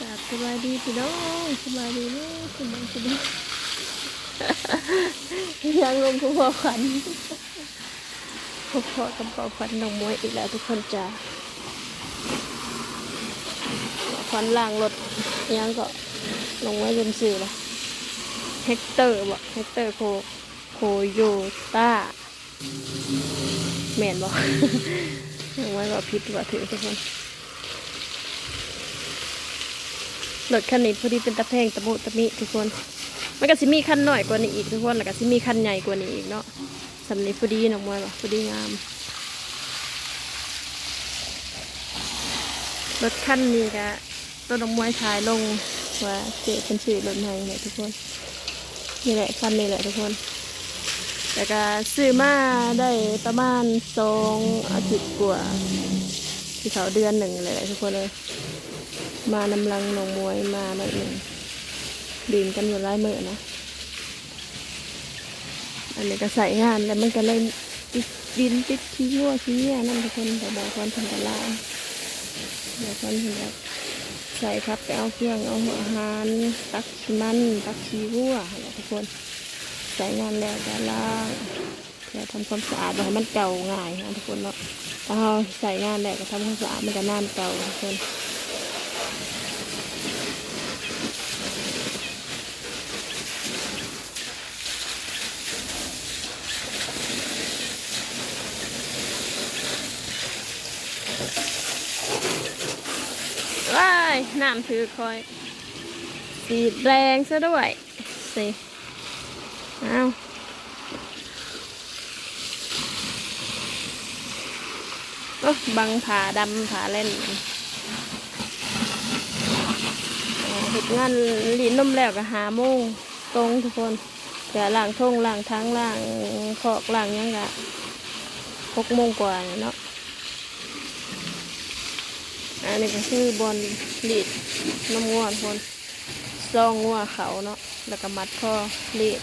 กราบสบายดีพี่น้องสบายดีเนาะสบายสบายยังลงผู้พอขวัญพบพอกับพอขวัญน้องมวยอีกแล้วทุกคนจ้าขวัญล่างรถยังก็ลงไว้บนสื่อละเฮกเตอร์บ่เฮกเตอร์โคโคโยต้าแมนบ่ลงไว้ว่าผิดว่าถือทุกคน รถคันนี้พอดีเป็นตะแพงตะมุตะมิทุกคน มันก็สิมีคันหน่อยกว่านี้อีกทุกคนแล้วก็สิมีคันใหญ่กว่านี้อีกเนาะสำนีพอดีน้องมวยว่ะพอดีงาม รถคันนี้ก็ตัวน้องมวยถ่ายลงว่าเจ๊เป็นชื่อรถใหม่เนี่ยทุกคนนี่แหละคันนี้แหละทุกคนแต่ก็ซื้อมาได้ประมาณสองอาทิตย์กว่าที่เขาเดือนหนึ่งเลยทุกคนเลย มานำลังหนองมวยมาหน่อยหนึ่งดื่มกันอยู่ไล่เมื่อนะ อันนี้ก็ใส่งานแล้วมันก็เลยติดดินติดขี้งัวขี้เงี้ยนั่นทุกคนแต่บอกคนทำตลาดเดี๋ยวคนทำแบบใส่ครับไปเอาเครื่องเอาหัวอาหารตักขี้มันตักขี้วัวอะไรทุกคนใส่งานแล้วก็ล้างเพื่อทำความสะอาดให้มันเก่าง่ายนะทุกคนเนาะถ้าเราใส่งานแล้วก็ทำความสะอาดมันก็น้ำเก่าทุกคน ว้ายน้ำถือคอย สีแรงซะด้วยสิเอาโอ้บังผาดำผาเล่นเห็ดงานลีนนมแล้วก็หาโมงตรงทุกคนจะล่างทงล่างทั้งล่างขอกล่างยังกะหกโมงกว่าเนาะ อันนี้ก็คือบอลลีดน้ำง่วนคนซองงัวเขาเนาะแล้วก็มัดข้อลีด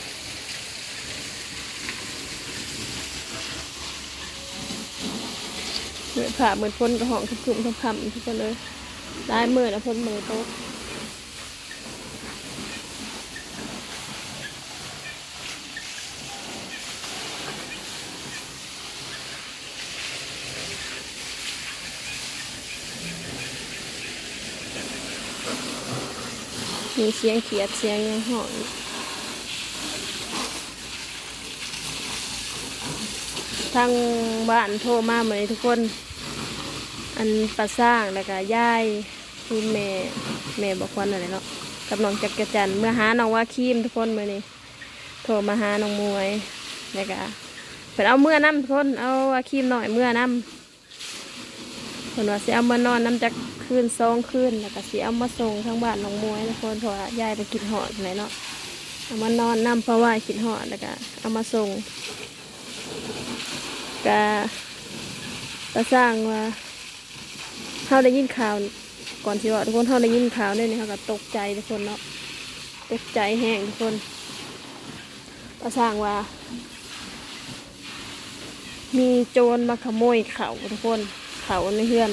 เหมือนผ่าเหมือนพ้นกระหองทุกคืนทุกคำทุกคนเลยได้มือแล้วพ้นมือโต๊ะ มีเสียงเขียดเสียงยังหอนทางบ้านโทรมาเหมือนทุกคน อันประสร้างแล้วก็ย่ายคือแม่แม่บอกวันอะไรเนาะกับน้องจักรจันเมื่อหาน้องว่าคีมทุกคนมื่อนี้โทรมาหาน้องมวยแล้วก็เพิ่นเอาเมื่อน้ำทุกคนเอาว่าคีมหน่อยเมื่อน้ำเพิ่นว่าสิเอาเมานอนน้ำจัก คืนสองคืนแล้วก็สิเอามาส่งทางบ้านน้องมวยทุกคนเพราะว่ายายไปกินหอดอะไรเนาะเอามานอนน้ำเพราะว่ากินหอดแล้วก็เอามาส่งก็ประสร้างว่าเขาได้ยินข่าวก่อนที่ว่าทุกคนเขาได้ยินข่าวเนี่ยนี่เขาก็ตกใจทุกคนเนาะตกใจแห้งทุกคนประสร้างว่า มีโจรมาขโมยเขาทุกคน เขาในเฮือน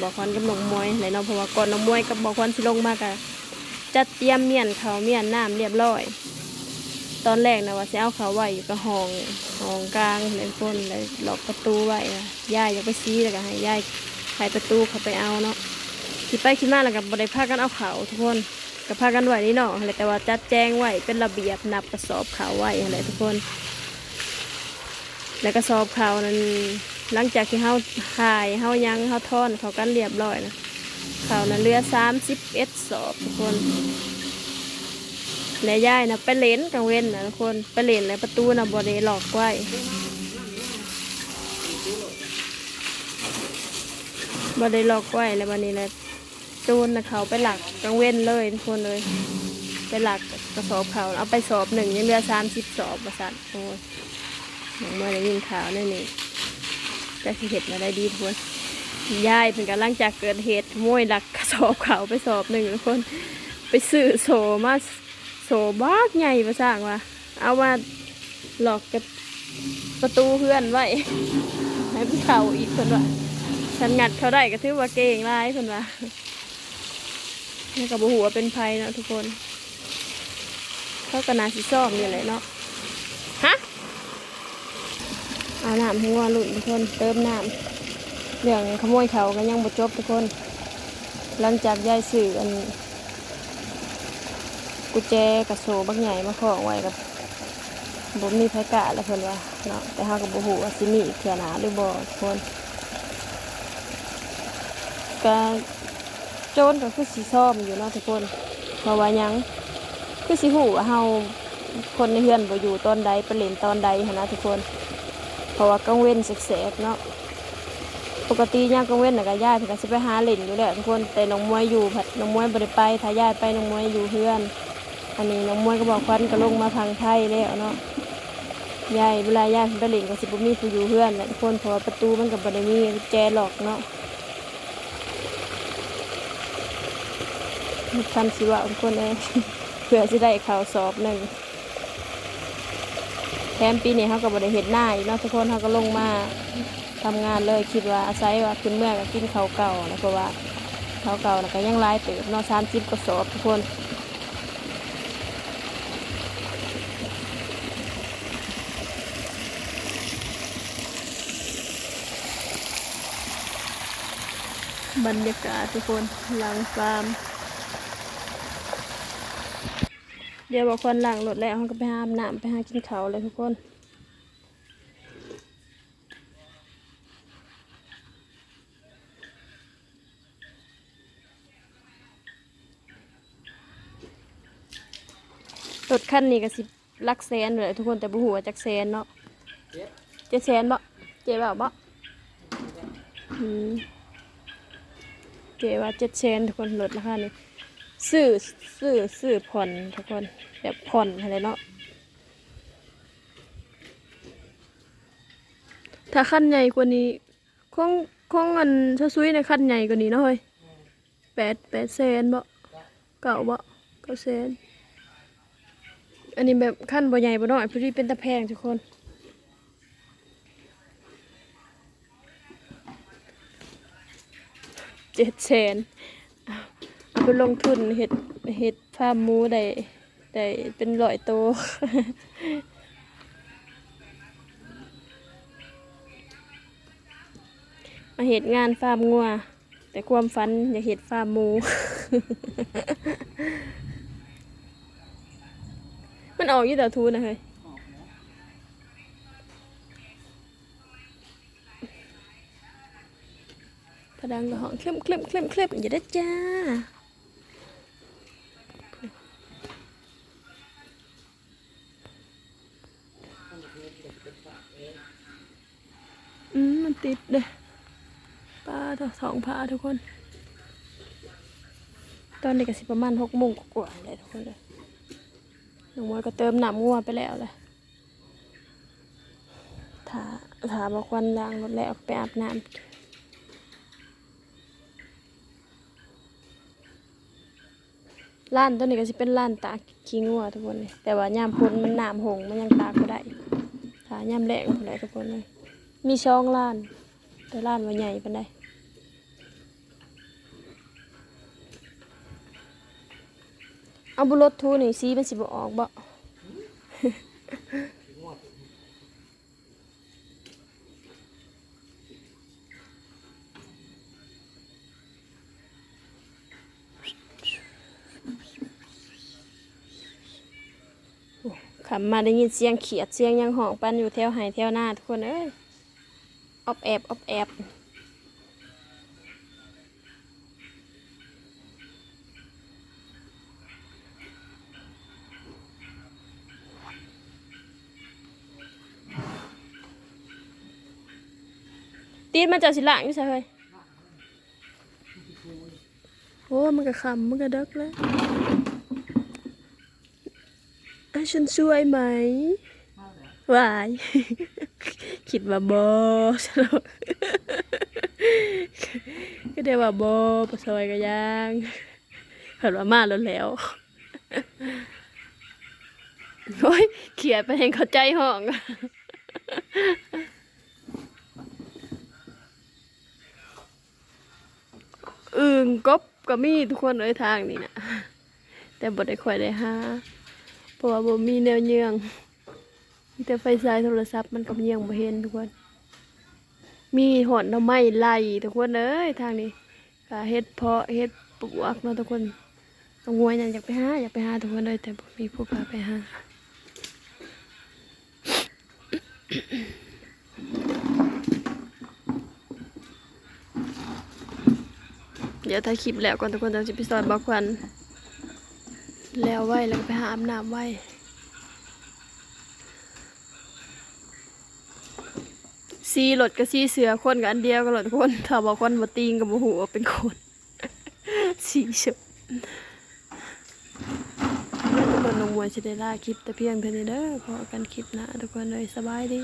บอกควันกับน้องมวยไหนเนาะเพราะว่าก่อนน้องมวยกับบอกควันสิลงมากะจัดเตรียมเมียนเขาเมียนน้ำเรียบร้อย ตอนแรกนะว่าจะเอาเขาไว้อยู่กับห้องห้องกลางเลยทุกคนเลยล็อกประตูไว้ย่ายอยากไปซีแล้วก็ให้ย่ายไขประตูเขาไปเอาเนาะคิดไปคิดมาแล้วกับบริพากันเอาเขาทุกคนกับพากันไหวนี่เนาะอะไรแต่ว่าจัดแจงไว้เป็นระเบียบนับกระสอบเขาไว้อะไรทุกคน แล้วกระสอบเขานั้น หลังจากที่เขาขายเขายังเขาทอนเขากันเรียบร้อยนะเขานั้นเหลือสามสิบเอ็ดสอบทุกคนและย่ายนะไปเลนกลางเว้นนะทุกคนไปเลนแล้วประตูนะบริหลอกไว้บ่ได้ล็อกไว้แล้ววันนี้แหละจูนนะเขาไปหลักกลางเว้นเลยทุกคนเลยไปหลักกระสอบเขาเอาไปสอบหนึ่งยังเหลือสามสิบสอบประสันโอ้ยหนังเมื่อได้ยินข่าวนี่นี่ จะสิเห็ดมาได้ดีทุกคนยายเป็นกำลังจากเกิดเหตุขโมยหลักกระสอบเขาไปสอบหนึ่งทุกคน ไปซื้อโซมาโซบ้ากใหญ่ประสร้างว่าเอามาหลอกกับประตูเพื่อนไว้ให้ผู้เฒ่าอีกคนว่าฉันงัดเขาได้ก็ถือว่าเก่งหลายคนว่านี่กับหัวเป็นภัยนะทุกคนเขากระนาสิซ่อมอยู่เลยเนาะฮะ เอาน้ำให้งัวหลุดทุกคนเติมน้ำเรื่องขโมยเขาก็ยังบ่จบทุกคน หลังจากยายสื่ออันกุญแจกระโซบักใหญ่มาของไว้กับบ่มีไผกะแล้วเพิ่นว่าเนาะแต่เฮาก็บ่ฮู้ว่าสิมีอีกเทื่อหนาหรือบ่ทุกคนก็โจรก็คือสิซ่อมอยู่เนาะทุกคนเพราะว่ายังคือสิฮู้ว่าเฮาคนในเฮือนบ่อยู่ตอนใดไปเล่นตอนใดนะทุกคน เพราะว่ากลางเว้นแสกๆเนาะปกติย่ากลางเว้นน่ะก็ย่ายเพิ่นก็สิไปหาเล่นอยู่แหล้วทุกคนแต่น้องมวยอยู่ผัดน้องมวยบ่ได้ไปถ้าย่ายไปน้องมวยอยู่เฮือน อันนี้น้องมวยก็บอกควันก็ลงมาพังไทยแล้วเนาะยายเวลายายเพิ่นไปเล่นก็สิบ่มีผู้อยู่เฮือนแหละทุกคนเพราะว่าประตูมันก็บ่ได้มีกุญแจหลอกเนาะมีคำสิว่าทุกคนเอ้ยเพื่อสิได้ข้าวสอบหนึ่ง ถมปีนี้เขาก็บ่ได้เฮ็ดหน้าอีกเนาะทุกคนเขาก็ลงมาทำงานเลยคิดว่าอาศัยว่าขึ้นเมื่อก็กินเขาเก่านะเพราะว่าเขาเก่านะก็ยังหลายเติบเนาะ30กว่าสอบทุกคนบรรยากาศทุกคนหลังฟาร์ม เดี๋ยวบอกคนหลังรถแล้วเขาก็ไปหาอาบน้ำไปหากินเขาวเลยทุกคนรถคันนี้ก็สิลักแสนเลยทุกคนแต่บุหัวจักแสนเนาะเจ็ดแสนบ่เจ๊บ่าบ่อืมเจว่าเจ็ดเชนทุกคนลดราคานี้ ซื้อซื้อซื้อผ่อนทุกคนแบบผ่อนอะไรเนาะถ้าขั้นใหญ่กว่านี้คงคงอันชะซุยในขั้นใหญ่กว่านี้เนาะเฮ้ยแปดแปดเซนบ่เก่าบ่เก้าเซนอันนี้แบบขั้นบ่ใหญ่บ่น้อยพอดีเป็นตะแพงทุกคนเจ็ดแสน เอาเอาไปลงทุนเห็ดเห็ดฟาร์มหมูได้ได้เป็นร้อยโตวมาเห็ดงานฟาร์มงัว แต่ความฝันอยากเห็ดฟาร์มหมู มันออกยี่ต่อทูนะเฮ้ยพดังก็ห้องเคล่มเคล่มเคล่มเคล่มอย่าได้จ้า อืมมัน ติดเลยปลาสองพาทุกคน ตอนนี้ก็สิประมาณหกโมงกว่าเลยทุกคนเลยหนูมวยก็เติมน้ำงัวไปแล้วเลยถาถาบอกวันล้างรถแล้วไปอาบน้ำร้านตัวนี้ก็สิเป็นร้านตากขี้งัวทุกคนเลยแต่ว่ายามพ้นมันน้ำหงมันยังตากบ่ได้ถ้ายามแรงบ่ได้ทุกคนเลย มีช่องร้าน แต่ร้านว่าใหญ่ปานใดเอาบุรถทูนี่สีมันสิบ่ออกบ่ขำมาได้ยินเสียงเขียดเสียงยังห้องปันอยู่แถวไห้แถวหน้าทุกคนเอ้ย ออบแอบออบแอบตีนมันเจะสิหลังอยู่ใช่ไหมโอ้มันก็ขำมันก็เด็กแล้วอะฉันช่วยไหมวาย คิดว่าบอสนุกก็ได้ว่าบอปะซอยก็ยังเห็นว่ามาแล้วแล้วโอ้ยเขียดไปเห็นเขาใจห้องอึ่งกบก็มีทุกคนเอ้ยทางนี่นะแต่บ่ได้ค่อยได้หาเพราะว่าบ่มีแนวเยือง แต่ไฟฉายโทรศัพท์มันก็ยืองบ่เห็นทุกคน มีหอนน่อไม้ไล่ทุกคนเอ้ยทางนี้ก็เฮ็ดเพาะเฮ็ดปลวกเนาะทุกคนน้องงวยนั่นอยากไปหาอยากไปหาทุกคนเลยแต่บ่มีผู้พาไปหาเดี๋ยวถ่ายคลิปแล้วก่อนทุกคนจะสิไปซอยบักควันแล้วไว้แล้วก็ไปหาอาบน้ำไว้ ซีรถกับซีเสือคนกับอันเดียวกันหรอทุกคนถ้าบอกคนบ่ตีงกับบ่หัวเป็นคนสีเฉยทุกคนนงมวยจะได้ลาคลิปแต่เพียงเท่านี้เด้อพอกันคลิปนะทุกคนเลยสบายดี